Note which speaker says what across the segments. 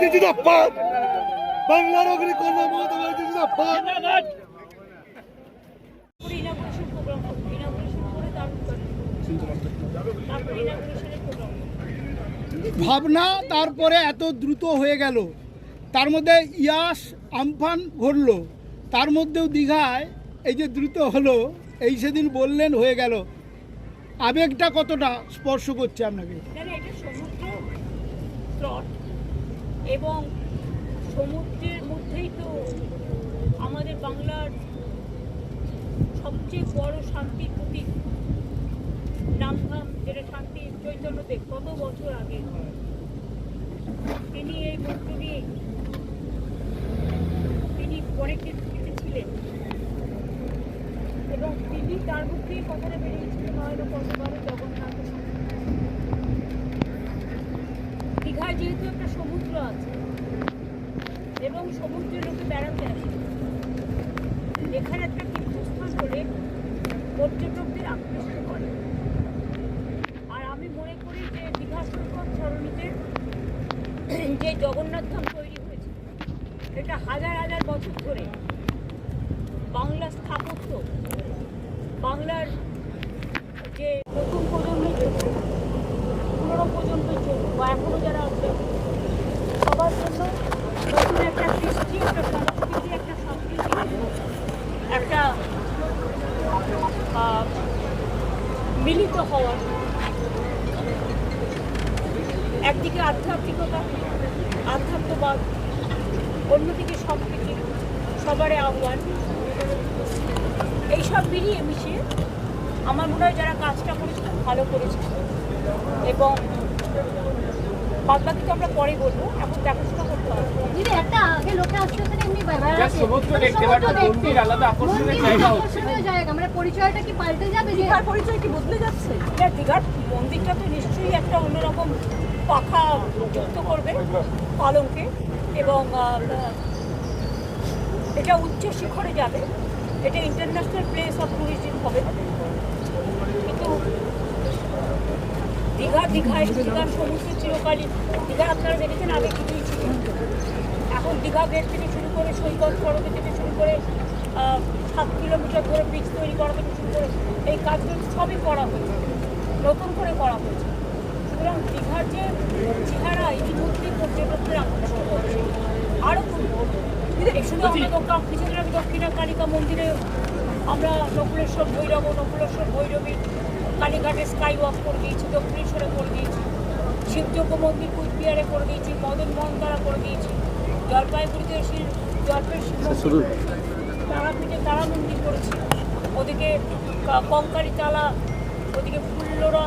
Speaker 1: ব্যানার্জি জিন্দাবাদ। বাংলার অগ্নিকন্যা মমতা ব্যানার্জি জিন্দাবাদ।
Speaker 2: ভাবনা তারপরে এত দ্রুত হয়ে গেল। তার মধ্যে ইয়াস আমফান ঘটলো। তার মধ্যেও দীঘায় এই যে দ্রুত হলো এই সেদিন বললেন হয়ে গেল। আবেগটা কতটা স্পর্শ করছে আপনাকে
Speaker 3: জানে এটা সমুদ্র তট এবং সমুদ্রের মধ্যেই তো আমাদের বাংলার সবচেয়ে বড় শান্তির প্রতীক নামধাম যেটা শান্তি চৈতন্যদেব কত বছর আগে। তিনি এই মধ্য দিয়ে তিনি অনেকের দিকে ছিলেন এবং তিনি তার মধ্যে এই কথাটা বেরিয়েছিলেন হয়তো কতবার জগন্নাথ। দীঘায় যেহেতু একটা সমুদ্র আছে সমুদ্রে লোকে বেড়াতে আসে। এখানে একটা তীর্থস্থান হলে পর্যটকদের আকৃষ্ট করে। আর আমি মনে করি যে দীঘা সৈকত সরণিতে যে জগন্নাথ ধাম তৈরি হয়েছে এটা হাজার হাজার বছর ধরে বাংলা স্থাপত্য, বাংলার যে নতুন প্রজন্মের জন্য, পুরনো প্রজন্মের জন্য, বা এখনও যারা আছে সবার জন্য নতুন একটা কৃষ্টি একটা সংস্কৃতি একটা সংস্কৃতি একটা আহ, মিলিত হওয়া। একদিকে আধ্যাত্মিকতা, আধ্যাত্মবাদ, অন্যদিকে সম্প্রীতি, সবারই আহ্বান। এইসব মিলিয়ে মিশিয়ে আমার মনে হয় যারা কাজটা করেছে ভালো করেছে। এবং বাদ বাকি তো আমরা পরে বলব এখন দেখাশোনা করতে হবে।
Speaker 4: দিদি একটা আগে লোকে আসতে আসতে এমনি বেড়াতে
Speaker 5: সমুদ্র দেখতে, but মন্দির আলাদা আকর্ষণের জায়গা
Speaker 4: আকর্ষণীয় জায়গা মানে পরিচয়টা কি পাল্টে যাবে
Speaker 3: দীঘার পরিচয় কি বদলে যাচ্ছে? এটা দীঘার মন্দিরটা তো নিশ্চয়ই একটা অন্যরকম পাখা যুক্ত করবে পালঙ্কে এবং এটা উচ্চ শিখরে যাবে। এটা ইন্টারন্যাশনাল প্লেস অফ ট্যুরিজম হবে কিন্তু দীঘা দীঘায় দীঘার সমুদ্র চিরকালই। দীঘা আপনারা দেখেছেন আগে কিছুই ছিল এখন দীঘা গেট থেকে শুরু করে সৈকত সড়কে থেকে শুরু করে সাত কিলোমিটার ধরে ব্রিজ তৈরি করা থেকে শুরু করে এই কাজগুলো সবই করা হয়েছে। নতুন করে করা হয়েছে। সুতরাং দীঘার যে চেহারা ইতিমধ্যেই পর্যটকদের আকর্ষণ করছে আরও এই শুধু দক্ষিণ দক্ষিণা কালিকা মন্দিরে আমরা নকুলেশ্বর ভৈরব ও নকুলেশ্বর ভৈরবী কালীঘাটে স্কাই ওয়াক করে দিয়েছি দক্ষিণেশ্বরে করে দিয়েছি শিবযোগ্য মন্দির কুচবিহারে করে দিয়েছি মদন মোহন দ্বারা করে দিয়েছি জলপাইগুড়িতে শিব জলপাই শিব তারাপীঠে তারা মন্দির করেছি ওদিকে কা- কঙ্কালী তালা ওদিকে ফুল্লরা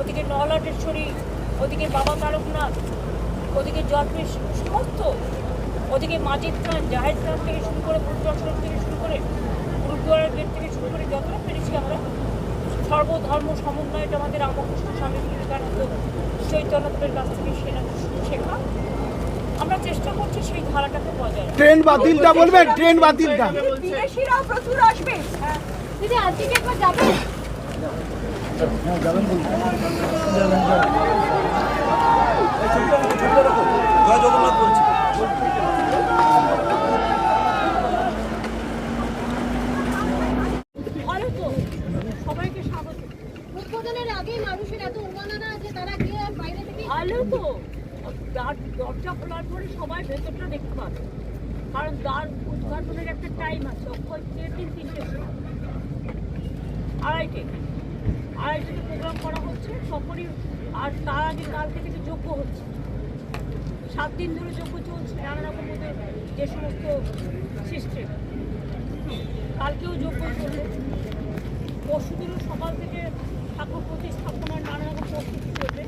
Speaker 3: ওদিকে নলাটেশ্বরী ওদিকে বাবা তারকনাথ ওদিকে জলপাই সমস্ত ওদিকে মাজিদ স্থান জাহের স্থান থেকে শুরু করে গুরুদর্শন থেকে শুরু করে গুরুদ্বারের গেট থেকে শুরু করে যতটা পেরেছি আমরা সর্বধর্ম সমন্বয়টা আমাদের রামকৃষ্ণ স্বামী বিবেকানন্দ চৈতন্যদেবের কাছ থেকে সেনা- শেখা। আমরা চেষ্টা করছি সেই ধারাটাকে বজায়।
Speaker 2: ট্রেন বাতিলটা বলবেন? ট্রেন বাতিলটা।
Speaker 3: বিদেশিরাও প্রচুর আসবে। হ্যাঁ।
Speaker 4: দিদি আজকে একবার যাবে
Speaker 1: জয় জগন্নাথ বলছি
Speaker 3: ভালো তো সবাইকে স্বাগত
Speaker 4: উদ্বোধনের আগেই মানুষের এত উন্মাদনা আছে তারা গিয়ে বাইরে থেকে
Speaker 3: ভালো তো দরজা খোলার পরে সবাই ভেতরটা দেখতে পাবে। কারণ দ্বার উদ্ঘাটনের একটা টাইম আছে অক্ষয় দিন তিনটে। আড়াইটে, আড়াইটেতে প্রোগ্রাম করা হচ্ছে সকলেই আর তার আগে কাল থেকে যে যোগ্য হচ্ছে। সাত দিন ধরে যোগ্য চলছে, নানা রকম যে সমস্ত সিস্টেম কালকেও যোগ্য চলবে পরশুদিনও সকাল থেকে ঠাকুর প্রতিস্থাপনার নানা রকম প্রস্তুতি চলবে।